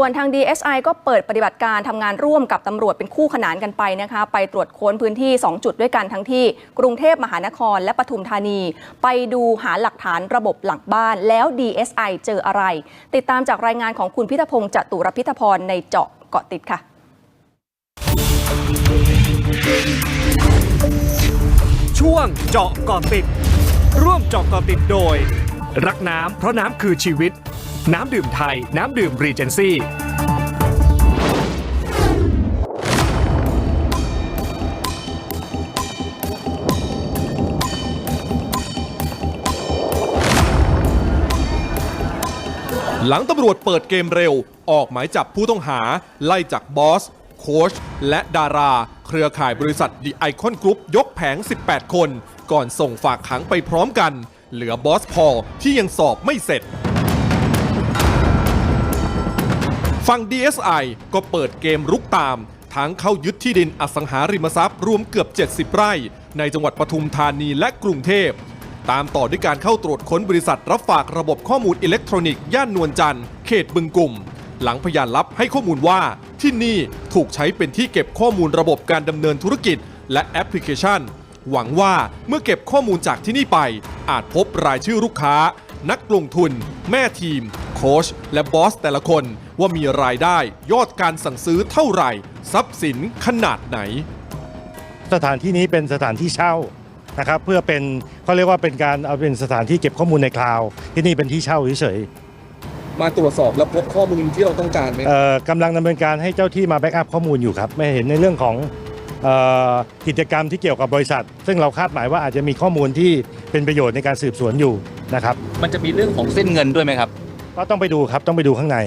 ส่วนทาง DSI ก็เปิดปฏิบัติการทำงานร่วมกับตำรวจเป็นคู่ขนานกันไปนะคะ ไปตรวจค้นพื้นที่ 2 จุดด้วยกันทั้งที่กรุงเทพมหานครและปทุมธานี ไปดูหาหลักฐานระบบหลังบ้าน แล้ว DSI เจออะไร ติดตามจากรายงานของคุณพิทพงศ์จตุรพิทพรในเจาะเกาะติดค่ะช่วงเจาะเกาะติด ร่วมเจาะเกาะติดโดย รักน้ำเพราะน้ำคือชีวิต น้ำดื่มไทย น้ำดื่มรีเจนซี่หลังตำรวจเปิดเกมเร็ว ออกหมายจับผู้ต้องหา ไล่จากบอส โค้ช และดารา เครือข่ายบริษัทดีไอคอนกรุ๊ปยกแผง 18 คน ก่อนส่งฝากขังไปพร้อมกัน เหลือบอสพอที่ยังสอบไม่เสร็จ ฝั่ง DSI ก็เปิดเกมรุกตาม ทั้งเข้ายึดที่ดินอสังหาริมทรัพย์รวมเกือบ 70 ไร่ ในจังหวัดปทุมธานีและกรุงเทพ ตามต่อด้วยการเข้าตรวจค้นบริษัทรับฝากระบบข้อมูลอิเล็กทรอนิกส์ย่านนวลจันทร์เขตบึงกลุ่ม หลังพยานลับให้ข้อมูลว่าที่นี่ถูกใช้เป็นที่เก็บข้อมูลระบบการดำเนินธุรกิจ และแอปพลิเคชัน หวังว่าเมื่อเก็บข้อมูลจากที่นี่ไป อาจพบรายชื่อลูกค้า นักลงทุน แม่ทีม โค้ชและบอสแต่ละคนว่ามีรายได้ยอดการสั่งซื้อเท่าไหร่ ทรัพย์สินขนาดไหน สถานที่นี้เป็นสถานที่เช่านะครับเพื่อเป็นเขาเรียกว่าเป็นการเอาเป็นสถานที่เก็บข้อมูลในคลาวด์ที่นี่เป็นที่เช่าเฉยมาตรวจสอบแล้วพบข้อมูลที่เราต้องการไหมๆเอ่อกำลังดำเนินการให้เจ้าที่มาแบ็กอัพข้อมูลอยู่ครับไม่เห็นในเรื่องของเอ่อ กิจกรรมที่เกี่ยวกับบริษัท ซึ่งเราคาดหมายว่าอาจจะมีข้อมูลที่เป็นประโยชน์ในการสืบสวนอยู่นะครับ มันจะมีเรื่องของเส้นเงินด้วยไหมครับ ก็ต้องไปดูครับต้องไปดูข้างใน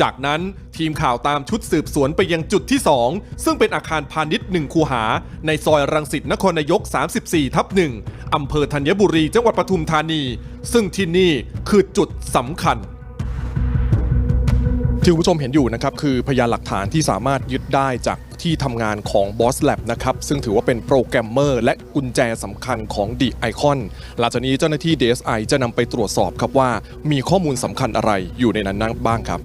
จากนั้นทีมข่าวตามชุดสืบสวนไปยังจุดที่ 2 ซึ่งเป็นอาคารพาณิชย์1คูหา ในซอยรังสิตนครนายก 34 ทับ1อำเภอธัญบุรีจังหวัดปทุมธานี ซึ่งที่นี่คือจุดสำคัญ ที่คุณผู้ชมเห็นอยู่นะครับคือพยานหลักฐานที่สามารถยึดได้จากที่ทำงานของ Boss Lab นะครับ ซึ่งถือว่าเป็นโปรแกรมเมอร์และกุญแจสำคัญของ The Icon หลังจากนี้เจ้าหน้าที่ DSI จะนำไปตรวจสอบครับว่ามีข้อมูลสำคัญอะไรอยู่ในนั้นบ้างครับ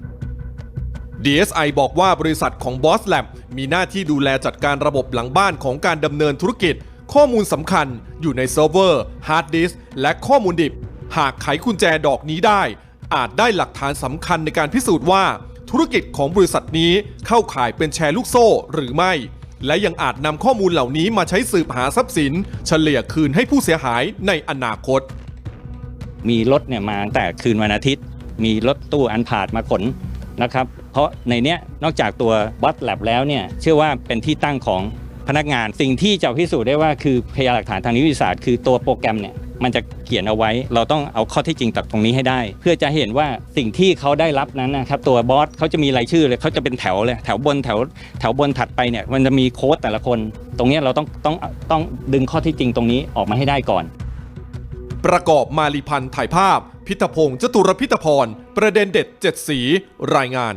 DSI บอกว่าบริษัทของ Boss Lab มีหน้าที่ดูแลจัดการระบบหลังบ้านของการดำเนินธุรกิจ ข้อมูลสำคัญอยู่ในเซิร์ฟเวอร์ฮาร์ดดิสและข้อมูลดิบ หากไขกุญแจดอกนี้ได้ อาจได้หลักฐานสำคัญในการพิสูจน์ว่า ธุรกิจของบริษัทนี้เข้าข่ายเป็นแชร์ลูกโซ่หรือไม่ และยังอาจนำข้อมูลเหล่านี้มาใช้สืบหาทรัพย์สิน เฉลี่ยคืนให้ผู้เสียหายในอนาคต มีรถเนี่ยมาตั้งแต่คืนวันอาทิตย์ มีรถตู้อันผาดมาขนนะครับ เพราะในเนี้ยนอกจากตัวบัตแลบแล้วเนี่ยเชื่อว่าเป็นที่ตั้งของพนักงานสิ่งที่จะพิสูจน์ได้ว่าคือพยานหลักฐานทางนิติศาสตร์ คือตัวโปรแกรมเนี่ย มันจะเขียนเอาไว้ เราต้องเอาข้อที่จริงจากตรงนี้ให้ได้ เพื่อจะเห็นว่าสิ่งที่เขาได้รับนั้นนะครับตัวบอสเขาจะมีรายชื่อเลยเขาจะเป็นแถวเลยแถวบนแถวแถวบนถัดไปเนี่ยมันจะมีโค้ดแต่ละคน ตรงนี้เราต้องต้องต้องดึงข้อที่จริงตรงนี้ออกมาให้ได้ก่อน ประกอบมาลีพันธ์ถ่ายภาพ พิทพงศ์จตุรพิทพรประเด็นเด็ดเจ็ดสีรายงาน